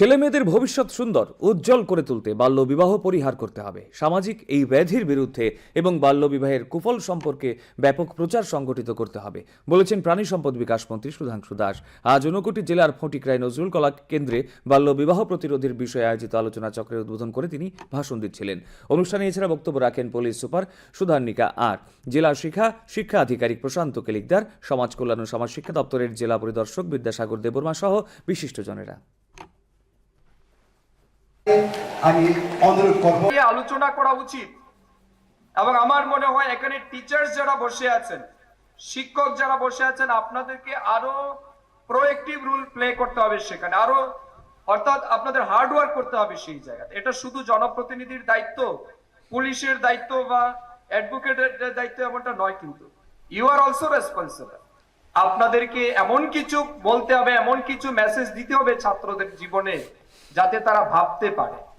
ছেলে মেয়েদের ভবিষ্যৎ সুন্দর, উজ্জ্বল করে তুলতে বাল্যবিবাহ পরিহার করতে হবে। সামাজিক এই ব্যাধির বিরুদ্ধে এবং বাল্যবিবাহের কুফল সম্পর্কে ব্যাপক প্রচার সংগঠিত করতে হবে, বলেছেন প্রাণী সম্পদ বিকাশ মন্ত্রী সুধাংশু দাস। আজ ঊনকোটি জেলার ফটিকরায় নজরুল কলা কেন্দ্রে বাল্যবিবাহ প্রতিরোধের বিষয়ে আয়োজিত আলোচনা চক্রের উদ্বোধন করে তিনি ভাষণ দিচ্ছিলেন। অনুষ্ঠানে এছাড়া বক্তব্য রাখেন পুলিশ সুপার সুধান্নিকা আর। জেলা শিক্ষা শিক্ষা আধিকারিক প্রশান্ত কেলিকদার, সমাজ কল্যাণ ও সমাজ শিক্ষা দপ্তরের জেলা পরিদর্শক বিদ্যাসাগর দেববর্মা সহ বিশিষ্টজনেরা। আমি অনুরোধ করব। আলোচনা করা উচিত। এবং আমার মনে হয় এখানে টিচার্স যারা বসে আছেন, শিক্ষক যারা বসে আছেন, আপনাদেরকে আরও প্রোয়েক্টিভ রুল প্লে করতে হবে সেখানে। আরও, অর্থাৎ আপনাদের হার্ড ওয়ার্ক করতে হবে সেই জায়গাতে। এটা শুধু জনপ্রতিনিধির দায়িত্ব, পুলিশের দায়িত্ব বা অ্যাডভোকেটের দায়িত্ব এমনটা নয় কিন্তু। ইউ আর অলসো রেসপন্সিবল আপনাদেরকে এমন কিছু বলতে হবে, এমন কিছু মেসেজ দিতে হবে ছাত্রদের জীবনে, যাতে তারা ভাবতে পারে।